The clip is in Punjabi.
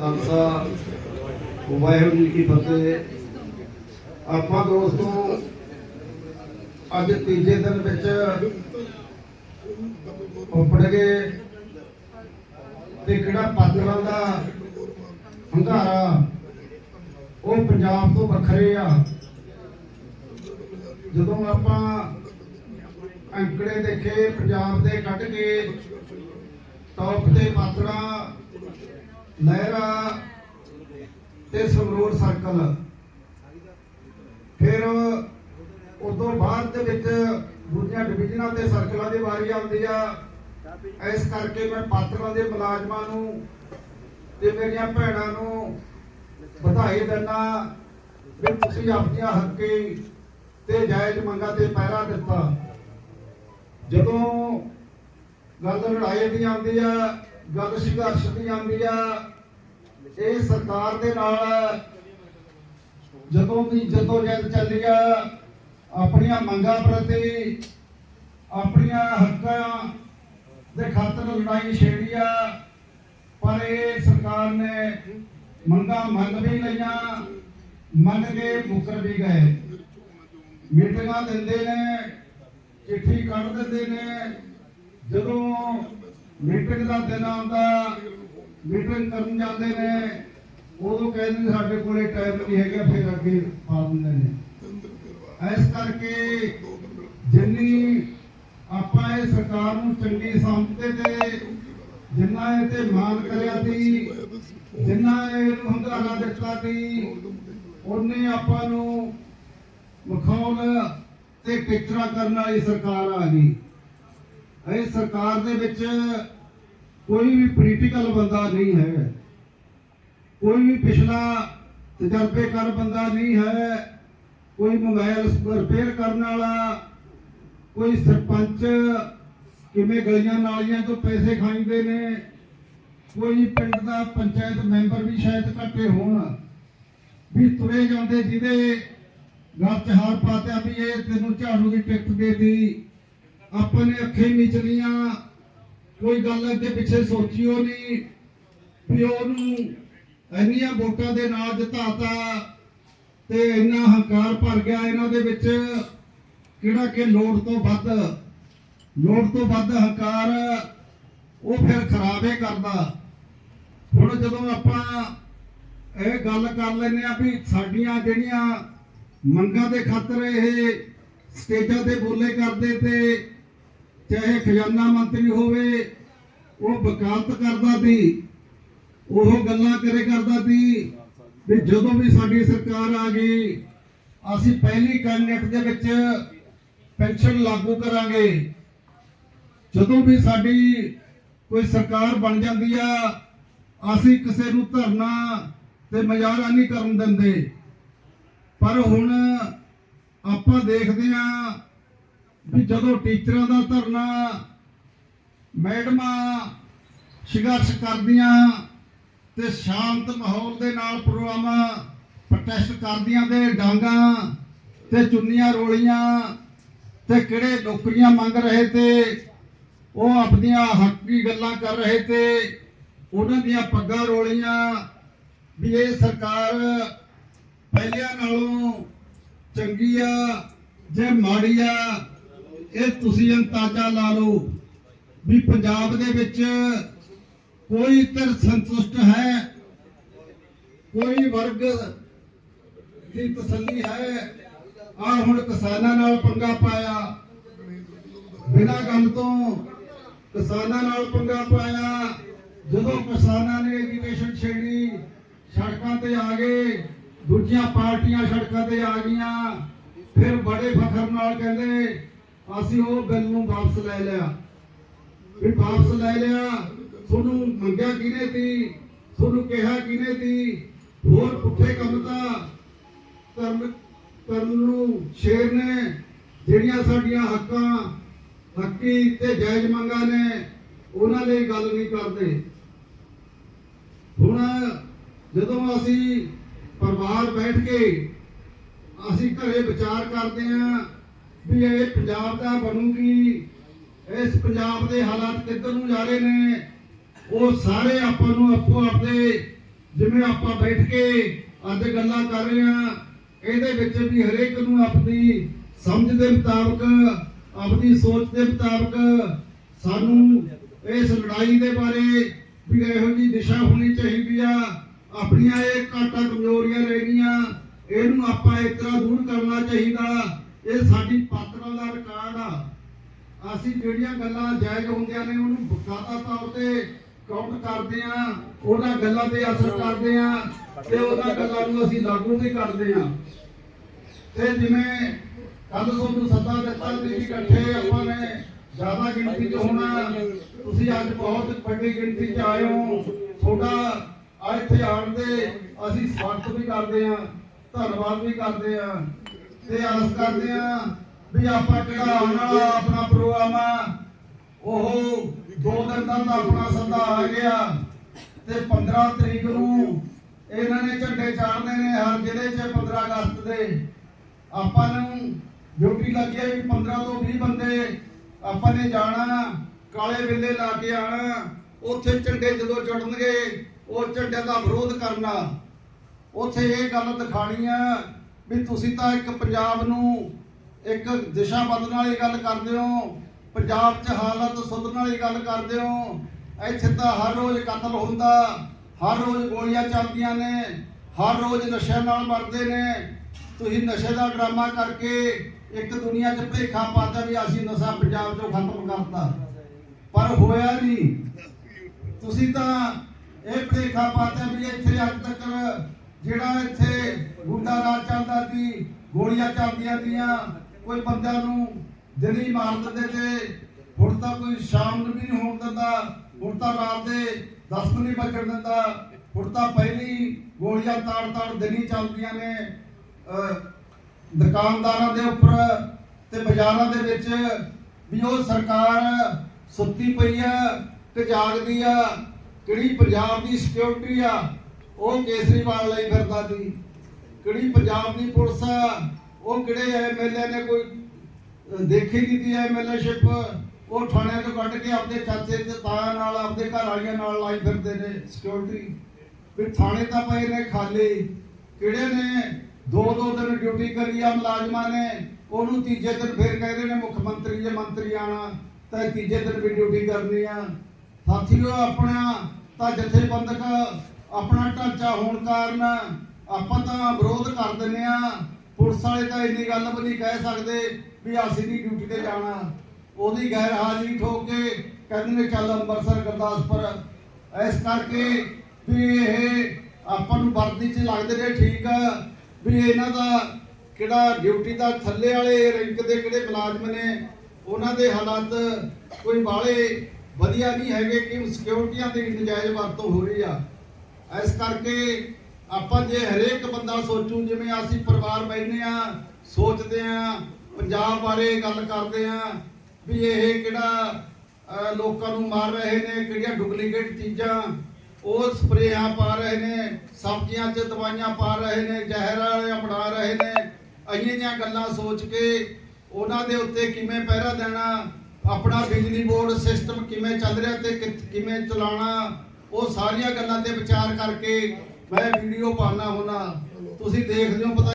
ਖਾਲਸਾ, ਵਾਹਿਗੁਰੂ ਜੀ ਕੀ ਫਤਿਹ। ਆਪਾਂ ਦੋਸਤੋ, ਅੱਜ ਤੀਜੇ ਦਿਨ ਵਿੱਚ ਉੱਪੜ ਗਏ ਤੇ ਕਿਹੜਾ ਪਾਤਰਾਂ ਦਾ ਹੰਗਾਰਾ, ਉਹ ਪੰਜਾਬ ਤੋਂ ਵੱਖਰੇ ਆ। ਜਦੋਂ ਆਪਾਂ ਅੰਕੜੇ ਦੇਖੇ, ਪੰਜਾਬ ਦੇ ਕੱਢ ਕੇ ਟੌਪ ਤੇ ਪਾਤੜਾ ਲਹਿਰਾ ਤੇ ਸੰਗਰੂਰ ਸਰਕਲ। ਫਿਰ ਉਦੋਂ ਬਾਅਦ ਦੇ ਵਿੱਚ ਦੂਜੀਆਂ ਡਿਵੀਜ਼ਨਾਂ ਤੇ ਸਰਕਲਾਂ ਦੀ ਵਾਰੀ ਆਉਂਦੀ ਆ। ਇਸ ਕਰਕੇ ਮੈਂ ਪਾਤਰਾਂ ਦੇ ਮੁਲਾਜ਼ਮਾਂ ਨੂੰ ਤੇ ਮੇਰੀਆਂ ਭੈਣਾਂ ਨੂੰ ਵਧਾਈ ਦਿੰਦਾ ਵੀ ਤੁਸੀਂ ਆਪਣੀਆਂ ਹੱਕੀ ਤੇ ਜਾਇਜ਼ ਮੰਗਾਂ ਤੇ ਪਹਿਰਾ ਦਿੱਤਾ। ਜਦੋਂ ਗੱਲ ਲੜਾਈ ਦੀ ਆਉਂਦੀ ਆ ਗੱਲ ਸੰਘਰਸ਼ ਦੀ ਆਉਂਦੀ ਆ, ਇਹ ਸਰਕਾਰ ਦੇ ਨਾਲ ਜਦੋਂ ਦੀ ਜਦੋਂ ਜਦ ਚੱਲੀ ਆ, ਆਪਣੀਆਂ ਮੰਗਾਂ ਪ੍ਰਤੀ ਆਪਣੀਆਂ ਹੱਕਾਂ ਦੇ ਖਾਤਰ ਲੜਾਈ ਛੇੜੀ ਆ, ਪਰ ਇਹ ਸਰਕਾਰ ਨੇ ਮੰਗਾਂ ਮੰਨ ਵੀ ਲਈਆਂ ਮੰਨ ਕੇ ਮੁਕਰ ਵੀ ਗਏ। ਮੀਟਿੰਗਾਂ ਦਿੰਦੇ ਨੇ, ਚਿੱਠੀ ਕੱਢ ਦਿੰਦੇ ਨੇ, ਜਦੋਂ ਮੀਟਿੰਗ ਦਾ ਦਿਨ ਆਉਂਦਾ, ਮੀਟਿੰਗ ਕਰਨ ਜਾਂਦੇ ਨੇ। ਉਦੋਂ ਕਹਿੰਦੇ ਸਾਡੇ ਕੋਲੇ ਟਾਈਮ ਨਹੀਂ ਹੈਗਾ, ਫਿਰ ਅੱਗੇ ਪਾ ਦਿੰਦੇ ਨੇ। ਇਸ ਕਰਕੇ ਜਿੰਨੀ ਆਪਾਂ ਇਹ ਸਰਕਾਰ ਨੂੰ ਚੰਗੀ ਸਮਝਦੇ ਤੇ ਜਿੰਨਾ ਇਹ ਤੇ ਮਾਨ ਕਰਿਆ ਸੀ, ਜਿੰਨਾ ਇਹ ਹੰਗਾਰਾ ਦਿੱਤਾ ਸੀ, ਉਹਨੇ ਆਪਾਂ ਨੂੰ ਮਖੌਲ ਤੇ ਟਿਕਰਾ ਕਰਨ ਵਾਲੀ ਸਰਕਾਰ ਆ ਗਈ। ਇਹ ਸਰਕਾਰ ਦੇ ਵਿੱਚ ਕੋਈ ਵੀ ਪੋਲੀਟੀਕਲ ਬੰਦਾ ਨਹੀਂ ਹੈ। ਕੋਈ ਵੀ ਪਿਛਲਾ ਤਜਰਬੇਕਾਰ ਬੰਦਾ ਨਹੀਂ ਹੈ। ਕੋਈ ਮੋਬਾਈਲ ਰਿਪੇਅਰ ਕਰਨ ਵਾਲਾ, ਕੋਈ ਸਰਪੰਚ ਕਿਵੇਂ ਗਲੀਆਂ ਨਾਲੀਆਂ ਤੋਂ ਪੈਸੇ ਖਾਂਦੇ ਨੇ, ਕੋਈ ਪਿੰਡ ਦਾ ਪੰਚਾਇਤ ਮੈਂਬਰ ਵੀ ਸ਼ਾਇਦ ਘੱਟੇ ਹੋਣ, ਵੀ ਤੁਰੇ ਜਾਂਦੇ ਜਿਹਦੇ ਗੱਲ ਚ ਹਾਰ ਪਾਤਿਆ ਵੀ ਇਹ ਤੈਨੂੰ ਝਾੜੂ ਦੀ ਟਿਕਟ ਦੇਤੀ। ਆਪਾਂ ਨੇ ਅੱਖੇ ਮੀਚਲੀਆਂ ਕੋਈ ਗੱਲ ਅੱਗੇ ਪਿੱਛੇ ਸੋਚੀਓ ਨਹੀਂ ਵੀ ਉਹਨੂੰ ਇੰਨੀਆਂ ਵੋਟਾਂ ਦੇ ਨਾਲ ਜਿਤਾਤਾ ਤੇ ਇੰਨਾ ਹੰਕਾਰ ਭਰ ਗਿਆ ਇਹਨਾਂ ਦੇ ਵਿੱਚ। ਕਿਹੜਾ ਕਿ ਲੋੜ ਤੋਂ ਵੱਧ, ਲੋੜ ਤੋਂ ਵੱਧ ਹੰਕਾਰ ਉਹ ਫਿਰ ਖਰਾਬੇ ਕਰਦਾ। ਹੁਣ ਜਦੋਂ ਆਪਾਂ ਇਹ ਗੱਲ ਕਰ ਲੈਨੇ ਆ ਵੀ ਸਾਡੀਆਂ ਜਿਹੜੀਆਂ ਮੰਗਾਂ ਦੇ ਖਾਤਰ ਇਹ ਸਟੇਜਾਂ ਤੇ ਬੋਲੇ ਕਰਦੇ ਤੇ ਚਾਹੇ ਖਜ਼ਾਨਾ ਮੰਤਰੀ ਹੋਵੇ, ਉਹ ਵਕਾਲਤ ਕਰਦਾ ਸੀ, ਉਹ ਗੱਲਾਂ ਕਰੇ ਕਰਦਾ ਸੀ ਵੀ ਜਦੋਂ ਵੀ ਸਾਡੀ ਸਰਕਾਰ ਆ ਗਈ, ਅਸੀਂ ਪਹਿਲੀ ਕੈਬਨਿਟ ਦੇ ਵਿੱਚ ਪੈਨਸ਼ਨ ਲਾਗੂ ਕਰਾਂਗੇ। ਜਦੋਂ ਵੀ ਸਾਡੀ ਕੋਈ ਸਰਕਾਰ ਬਣ ਜਾਂਦੀ ਆ, ਅਸੀਂ ਕਿਸੇ ਨੂੰ ਧਰਨਾ ਤੇ ਮਜ਼ਾਰਾ ਨਹੀਂ ਕਰਨ ਦਿੰਦੇ। ਪਰ ਹੁਣ ਆਪਾਂ ਦੇਖਦੇ ਆ ਵੀ ਜਦੋਂ ਟੀਚਰਾਂ ਦਾ ਧਰਨਾ ਮੈਡਮਾਂ ਸੰਘਰਸ਼ ਕਰਦੀਆਂ ਤੇ ਸ਼ਾਂਤ ਮਾਹੌਲ ਦੇ ਨਾਲ ਪ੍ਰੋਗਰਾਮਾਂ ਪ੍ਰੋਟੈਸਟ ਕਰਦੀਆਂ ਤੇ ਡਾਂਗਾ ਤੇ ਚੁੰਨੀਆਂ ਰੋਲੀਆਂ ਤੇ ਕਿਹੜੇ ਨੌਕਰੀਆਂ ਮੰਗ ਰਹੇ ਤੇ ਉਹ ਆਪਣੀਆਂ ਹੱਕੀ ਗੱਲਾਂ ਕਰ ਰਹੇ ਤੇ ਉਹਨਾਂ ਦੀਆਂ ਪੱਗਾਂ ਰੋਲੀਆਂ ਵੀ ਇਹ ਸਰਕਾਰ ਪਹਿਲਿਆਂ ਨਾਲੋਂ ਚੰਗੀ ਆ, ਜੇ ਮਾੜੀ ਆ ਇਹ ਤੁਸੀਂ ਅੰਦਾਜ਼ਾ ਲਾ ਲਓ ਵੀ ਪੰਜਾਬ ਦੇ ਵਿੱਚ ਕੋਈ ਧਿਰ ਸੰਤੁਸ਼ਟ ਹੈ? ਕੋਈ ਵਰਗ ਦੀ ਤਸੱਲੀ ਹੈ? ਆ ਹੁਣ ਕਿਸਾਨਾਂ ਨਾਲ ਪੰਗਾ ਪਾਇਆ। ਬਿਨਾਂ ਗੱਲ ਤੋਂ ਕਿਸਾਨਾਂ ਨਾਲ ਪੰਗਾ ਪਾਇਆ। ਜਦੋਂ ਕਿਸਾਨਾਂ ਨੇ ਐਜੂਕੇਸ਼ਨ ਛੇੜੀ, ਸੜਕਾਂ ਤੇ ਆ ਗਏ, ਦੂਜੀਆਂ ਪਾਰਟੀਆਂ ਸੜਕਾਂ ਤੇ ਆ ਗਈਆਂ, ਫਿਰ ਬੜੇ ਫਖਰ ਨਾਲ ਕਹਿੰਦੇ ਅਸੀਂ ਉਹ ਬਿੱਲ ਨੂੰ ਵਾਪਸ ਲੈ ਲਿਆ। ਵੀ ਵਾਪਸ ਲੈ ਲਿਆ, ਤੁਹਾਨੂੰ ਮੰਗਿਆ ਕਿਹਨੇ ਤੀ ਤੁਹਾਨੂੰ ਕਿਹਾ ਕਿਹਨੇ ਤੀ ਹੋਰ ਪੁੱਠੇ ਕੰਮ ਤਾਂ ਕਰਨ ਕਰਨ ਨੂੰ ਸ਼ੇਰ ਨੇ, ਜਿਹੜੀਆਂ ਸਾਡੀਆਂ ਹੱਕਾਂ, ਹੱਕੀ ਤੇ ਜਾਇਜ਼ ਮੰਗਾਂ ਨੇ, ਉਹਨਾਂ ਲਈ ਗੱਲ ਨਹੀਂ ਕਰਦੇ। ਹੁਣ ਜਦੋਂ ਅਸੀਂ ਪਰਿਵਾਰ ਬੈਠ ਕੇ ਅਸੀਂ ਘਰੇ ਵਿਚਾਰ ਕਰਦੇ ਆਂ ਵੀ ਇਹ ਪੰਜਾਬ ਦਾ ਬਣੂਗੀ। ਇਸ ਪੰਜਾਬ ਦੇ ਹਾਲਾਤ ਕਿੱਧਰ ਨੂੰ ਜਾ ਰਹੇ ਨੇ, ਉਹ ਸਾਰੇ ਆਪਾਂ ਨੂੰ ਆਪੋ ਆਪਣੇ ਜਿਵੇਂ ਆਪਾਂ ਬੈਠ ਕੇ ਅੱਜ ਗੱਲਾਂ ਕਰ ਰਹੇ ਹਾਂ, ਇਹਦੇ ਵਿੱਚ ਵੀ ਹਰੇਕ ਨੂੰ ਆਪਣੀ ਸਮਝ ਦੇ ਮੁਤਾਬਕ, ਆਪਣੀ ਸੋਚ ਦੇ ਮੁਤਾਬਕ ਸਾਨੂੰ ਇਸ ਲੜਾਈ ਦੇ ਬਾਰੇ ਵੀ ਇਹੋ ਜੀ ਦਿਸ਼ਾ ਹੋਣੀ ਚਾਹੀਦੀ ਆ। ਆਪਣੀਆਂ ਇਹ ਘਾਟਾਂ ਕਮਜ਼ੋਰੀਆਂ ਰਹਿ ਗਈਆਂ ਇਹਨੂੰ ਆਪਾਂ ਇਸ ਤਰ੍ਹਾਂ ਦੂਰ ਕਰਨਾ ਚਾਹੀਦਾ। ਇਹ ਸਾਡੀ ਪਾਤਰਾਂ ਦਾ ਰਿਕਾਰਡ ਆ। ਅਸੀਂ ਜਿਹੜੀਆਂ ਗੱਲਾਂ ਜਾਇਜ਼ ਹੁੰਦੀਆਂ ਨੇ, ਉਹਨੂੰ ਬਕਾਤਾ ਤੌਰ ਤੇ ਕਾਊਂਟ ਕਰਦੇ ਆ। ਉਹਨਾਂ ਗੱਲਾਂ ਤੇ ਅਸਰ ਕਰਦੇ ਆ ਤੇ ਉਹਨਾਂ ਗੱਲਾਂ ਨੂੰ ਅਸੀਂ ਲਾਗੂ ਵੀ ਕਰਦੇ ਆ। ਤੇ ਜਿਵੇਂ ਕੱਲ ਤੁਹਾਨੂੰ ਸੱਦਾ ਦਿੱਤਾ ਸੀ ਇਕੱਠੇ ਆਪਾਂ ਨੇ ਜ਼ਿਆਦਾ ਗਿਣਤੀ 'ਚ ਹੋਣਾ। ਤੁਸੀਂ ਅੱਜ ਬਹੁਤ ਵੱਡੀ ਗਿਣਤੀ 'ਚ ਆਏ ਹੋ। ਤੁਹਾਡਾ ਇੱਥੇ ਆਉਣ ਦੇ ਅਸੀਂ ਸਵਾਗਤ ਵੀ ਕਰਦੇ ਆ, ਧੰਨਵਾਦ ਵੀ ਕਰਦੇ ਆ। ਤੇ ਆਸ ਕਰਦੇ ਆ ਵੀ ਆਪਾਂ ਜਿਹੜਾ ਆਉਣ ਆਪਣਾ ਪ੍ਰੋਗਰਾਮ ਆ। ਉਹ ਦੋ ਦਿਨ ਦਾ ਆਪਣਾ ਸੱਦਾ ਆ ਗਿਆ ਤੇ 15 ਤਰੀਕ ਨੂੰ ਇਹਨਾਂ ਨੇ ਝੰਡੇ ਚਾੜਨੇ ਨੇ ਹਰ ਜ਼ਿਲ੍ਹੇ 'ਚ 15 ਅਗਸਤ ਦੇ। ਆਪਾਂ ਨੂੰ ਡਿਊਟੀ ਲੱਗੀ ਹੈ ਵੀ 15 ਤੋਂ 20 ਬੰਦੇ ਆਪਾਂ ਨੇ ਜਾਣਾ, ਕਾਲੇ ਬਿੱਲੇ ਲਾ ਕੇ ਆਣਾ ਉੱਥੇ ਝੰਡੇ ਜਦੋਂ ਚੜਨਗੇ ਉਹ ਝੰਡੇ ਦਾ ਵਿਰੋਧ ਕਰਨਾ। ਉੱਥੇ ਇਹ ਗੱਲ ਦਿਖਾਣੀ ਆ ਵੀ ਤੁਸੀਂ ਤਾਂ ਇੱਕ ਪੰਜਾਬ ਨੂੰ ਇੱਕ ਦਿਸ਼ਾ ਬਦਲਣ ਵਾਲੀ ਗੱਲ ਕਰਦੇ ਹੋ, ਪੰਜਾਬ 'ਚ ਹਾਲਤ ਸੁਧਰਨ ਵਾਲੀ ਗੱਲ ਕਰਦੇ ਹੋ, ਇੱਥੇ ਤਾਂ ਹਰ ਰੋਜ਼ ਕਤਲ ਹੁੰਦਾ, ਹਰ ਰੋਜ਼ ਗੋਲੀਆਂ ਚੱਲਦੀਆਂ ਨੇ, ਹਰ ਰੋਜ਼ ਨਸ਼ੇ ਨਾਲ ਮਰਦੇ ਨੇ। ਤੁਸੀਂ ਨਸ਼ੇ ਦਾ ਡਰਾਮਾ ਕਰਕੇ ਇੱਕ ਦੁਨੀਆ 'ਚ ਭੇਖਾ ਪਾਤਾ ਵੀ ਅਸੀਂ ਨਸ਼ਾ ਪੰਜਾਬ 'ਚੋਂ ਖਤਮ ਕਰਤਾ। ਪਰ ਹੋਇਆ ਨਹੀਂ। ਤੁਸੀਂ ਤਾਂ ਇਹ ਭੇਖਾ ਪਾਤਾ ਵੀ ਇੱਥੇ ਅੱਜ ਤੱਕ ਜਿਹੜਾ ਇੱਥੇ ਗੁੰਡਾ ਰਾਜ ਚੱਲਦਾ ਸੀ, ਗੋਲੀਆਂ ਚੱਲਦੀਆਂ ਦੀਆਂ ਕੋਈ ਬੰਦਿਆਂ ਨੂੰ ਦਿਨੀ ਮਾਰ ਦਿੰਦੇ ਤੇ ਹੁਣ ਤਾਂ ਕੋਈ ਸ਼ਾਮ ਨੂੰ ਵੀ ਨਹੀਂ ਹੋਣ ਦਿੰਦਾ, ਹੁਣ ਤਾਂ ਰਾਤ ਦੇ 10 ਵੀ ਨਹੀਂ ਦਿੰਦਾ, ਹੁਣ ਤਾਂ ਪਹਿਲੀ ਗੋਲੀਆਂ ਤਾੜ ਤਾੜ ਦਿਨੀ ਚੱਲਦੀਆਂ ਨੇ ਦੁਕਾਨਦਾਰਾਂ ਦੇ ਉੱਪਰ ਤੇ ਬਾਜ਼ਾਰਾਂ ਦੇ ਵਿੱਚ ਵੀ ਉਹ ਸਰਕਾਰ ਸੁੱਤੀ ਪਈ ਆ ਤੇ ਜਾਗਦੀ ਆ, ਕਿਹੜੀ ਪੰਜਾਬ ਦੀ ਸਿਕਿਉਰਿਟੀ ਆ ਉਹ ਕੇਸਰੀਵਾਲ ਲਈ ਫਿਰਦਾ ਸੀ। ਕਿਹੜੀ ਪੰਜਾਬ ਦੀ ਪੁਲਿਸ ਆ? ਉਹ ਕਿਹੜੇ ਐਮਐਲਏ ਨੇ ਕੋਈ ਦੇਖੀ ਨਹੀਂ ਐਮਐਲਏਸ਼ਿਪ ਉਹ ਥਾਣਿਆਂ ਤੋਂ ਕੱਢ ਕੇ ਆਪਣੇ ਚਾਚੇ ਤੇ ਤਾਇਆ ਨਾਲ ਆਪਣੇ ਘਰ ਵਾਲੀਆਂ ਨਾਲ ਲਾਈ ਫਿਰਦੇ ਨੇ ਸਿਕਿਉਰਿਟੀ ਵੀ ਥਾਣੇ ਤਾਂ ਪਏ ਨੇ ਖਾਲੀ। ਕਿਹੜੇ ਨੇ? ਦੋ ਦੋ ਦਿਨ ਡਿਊਟੀ ਕਰੀ ਆ ਮੁਲਾਜ਼ਮਾਂ ਨੇ। ਉਹਨੂੰ ਤੀਜੇ ਦਿਨ ਫੇਰ ਕਹਿੰਦੇ ਨੇ ਮੁੱਖ ਮੰਤਰੀ ਜੇ ਮੰਤਰੀ ਆਣਾ, ਤਾਂ ਤੀਜੇ ਦਿਨ ਵੀ ਡਿਊਟੀ ਕਰਨੀ ਆ। ਸਾਥੀਓ ਆਪਣਾ ਤਾਂ ਜਥੇਬੰਦਕ ਆਪਣਾ ਢਾਂਚਾ ਹੋਣ ਕਾਰਨ ਆਪਾਂ ਤਾਂ ਵਿਰੋਧ ਕਰ ਦਿੰਨੇ ਆ ਪੁਲਿਸ ਵਾਲੇ ਤਾਂ ਇੰਨੀ ਗੱਲ ਵੀ ਨਹੀਂ ਕਹਿ ਸਕਦੇ ਵੀ ਅਸੀਂ ਨਹੀਂ ਡਿਊਟੀ ਤੇ ਜਾਣਾ। ਉਹਦੀ ਗੈਰ ਹਾਜ਼ਰੀ ਠੋਕ ਕੇ ਕਹਿੰਦੇ ਨੇ, ਚੱਲ ਅੰਮ੍ਰਿਤਸਰ, ਗੁਰਦਾਸਪੁਰ। ਇਸ ਕਰਕੇ ਵੀ ਇਹ ਆਪਾਂ ਨੂੰ ਵਰਦੀ 'ਚ ਲੱਗਦੇ ਨੇ ਠੀਕ। ਵੀ ਇਹਨਾਂ ਦਾ ਕਿਹੜਾ ਡਿਊਟੀ ਦਾ ਥੱਲੇ ਵਾਲੇ ਰੈਂਕ ਦੇ ਕਿਹੜੇ ਮੁਲਾਜ਼ਮ ਨੇ, ਉਹਨਾਂ ਦੇ ਹਾਲਾਤ ਕੋਈ ਬਾਲੇ ਵਧੀਆ ਨਹੀਂ ਹੈਗੇ ਕਿ ਸਿਕਿਉਰਟੀਆਂ ਦੀ ਨਜਾਇਜ਼ ਵਰਤੋਂ ਹੋ ਰਹੀ ਆ। ਇਸ ਕਰਕੇ ਆਪਾਂ ਜੇ ਹਰੇਕ ਬੰਦਾ ਸੋਚੂ, ਜਿਵੇਂ ਅਸੀਂ ਪਰਿਵਾਰ ਬੈਠਨੇ ਆ ਸੋਚਦੇ ਆ ਪੰਜਾਬ ਬਾਰੇ ਗੱਲ ਕਰਦੇ ਆ ਵੀ ਇਹ ਕਿਹੜਾ ਲੋਕਾਂ ਨੂੰ ਮਾਰ ਰਹੇ ਨੇ, ਕਿਹੜੀਆਂ ਡੁਪਲੀਕੇਟ ਚੀਜ਼ਾਂ, ਉਹ ਸਪਰੇਆਂ ਪਾ ਰਹੇ ਨੇ, ਸਬਜ਼ੀਆਂ 'ਚ ਦਵਾਈਆਂ ਪਾ ਰਹੇ ਨੇ, ਜ਼ਹਿਰ ਵਾਲੀਆਂ ਬਣਾ ਰਹੇ ਨੇ ਅਹੀਆਂ ਗੱਲਾਂ ਸੋਚ ਕੇ ਉਹਨਾਂ ਦੇ ਉੱਤੇ ਕਿਵੇਂ ਪਹਿਰਾ ਦੇਣਾ, ਆਪਣਾ ਬਿਜਲੀ ਬੋਰਡ ਸਿਸਟਮ ਕਿਵੇਂ ਚੱਲ ਰਿਹਾ ਤੇ ਕਿ- ਕਿਵੇਂ ਚਲਾਉਣਾ ਉਹ ਸਾਰੀਆਂ ਗੱਲਾਂ ਤੇ ਵਿਚਾਰ ਕਰਕੇ ਮੈਂ ਵੀਡੀਓ ਪਾਉਣਾ ਹੁੰਦਾ ਤੁਸੀਂ ਦੇਖਦੇ ਹੋ ਪਤਾ